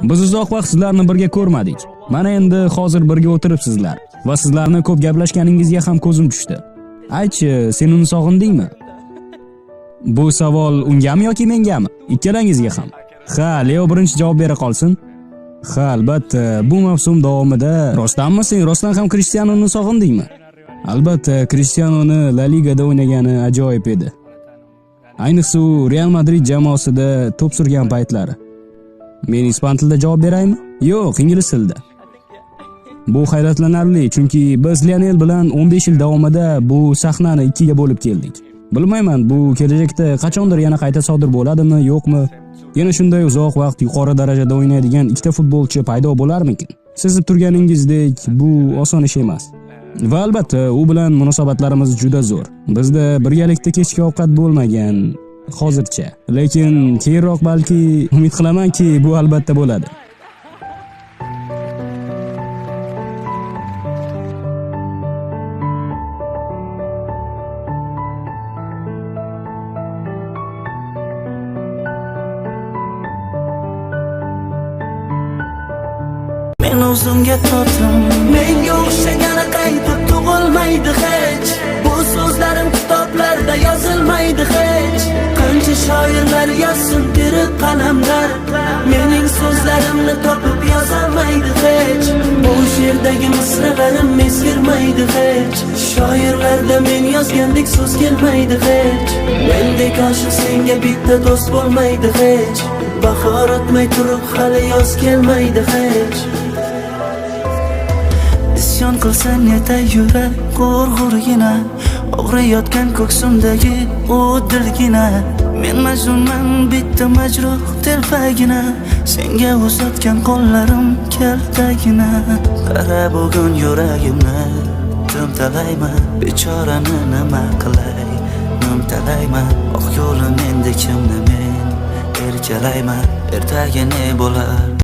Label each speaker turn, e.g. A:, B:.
A: Biz uzoq vaqt sizlarni birga ko'rmadik. Mana endi hozir birga o'tiribsizlar va sizlarni ko'p gaplashganingizga ham ko'zim tushdi. Aytchi, sen uni sog'indingmi? Bu savol ungami yoki mengami? Ikkalangizga ham. Ha, Leo birinchi javob bera qolsin. Ha, albatta, bu mavsum davomida rostdanmi sen rostdan ham Krishtianuni sog'indingmi? Albatta, Krishtianuni La Ligada o'ynagani ajoyib edi. Ayniqsa u Real Madrid jamoasida to'p surgan paytlari. Men ispan tilida javob beraymi? Yo'q, ingliz tilida. Bu hayratlanarli, chunki biz Lionel bilan 15 yil davomida bu sahnani ikkiga bo'lib keldik. Bilmayman, bu kelajakda qachondir yana qayta sodir bo'ladimi, yo'qmi? Yana shunday uzoq vaqt yuqori darajada o'ynaydigan ikkita futbolchi paydo bo'larmikin? Sezib turganingizdek, bu oson ish emas. Va albatta, u bilan munosabatlarimiz juda zo'r. Bizda birgalikda kechki ovqat bo'lmagan hozircha. Lekin keyinroq balki umid qilamanki, bu albatta bo'ladi.
B: Men o'zimga totim Menga o'xshagani qaytib tug'ilmaydi hech Bu Yerdagi misralarim mezgirmaydi hech. Shoirlarda men yozgandek so'z kelmaydi hech. Mendek oshiq senga bitta do'st bo'lmaydi hech. Bahor o'tmay turib hali yoz kelmaydi hech. Isyon qilsa neta yurak g'urg'urgina Og'riyotgan ko'ksimdagi u dilgina. Men majnunman bitta majruh telpagina. Senga uzatgan qo'llarim kaltagina. Qara bugun yuragimni Timtalayman Bechorani nima qilay Nimtalayman Oq yo'lim endi kimni men Erkalayman Ertaga ne bo'lar